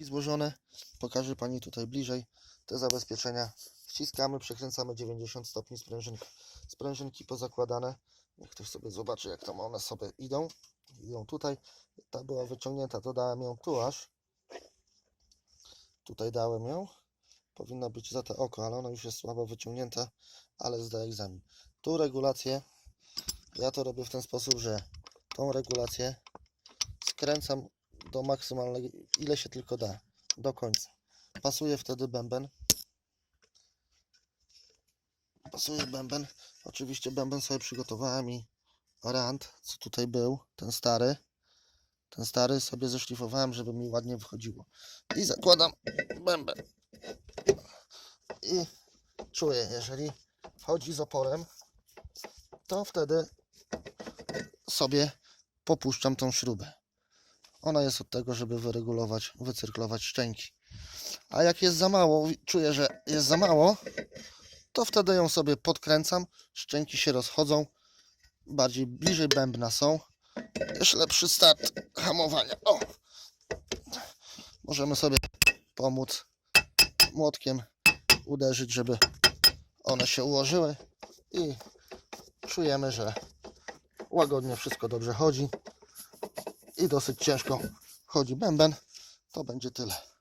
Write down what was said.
złożone. Pokażę Pani tutaj bliżej te zabezpieczenia. Wciskamy, przekręcamy 90 stopni sprężynki. Sprężynki pozakładane. Niech ktoś sobie zobaczy, jak tam one sobie idą. Idą tutaj. Ta była wyciągnięta, to dałem ją tu aż. Tutaj dałem ją. Powinna być za to oko, ale ona już jest słabo wyciągnięta, ale zda egzamin. Tu regulację. Ja to robię w ten sposób, że tą regulację skręcam do maksymalnego, ile się tylko da, do końca. Pasuje wtedy bęben. Pasuje bęben. Oczywiście bęben sobie przygotowałem i rand, co tutaj był, ten stary. Ten stary sobie zeszlifowałem, żeby mi ładnie wychodziło. I zakładam bęben. I czuję, jeżeli wchodzi z oporem, to wtedy sobie popuszczam tą śrubę. Ona jest od tego, żeby wyregulować, wycyrklować szczęki. A jak jest za mało, czuję, że jest za mało, to wtedy ją sobie podkręcam, szczęki się rozchodzą, bardziej bliżej bębna są. Jest lepszy start hamowania. O! Możemy sobie pomóc młotkiem uderzyć, żeby one się ułożyły i czujemy, że łagodnie wszystko dobrze chodzi i dosyć ciężko chodzi bęben. To będzie tyle.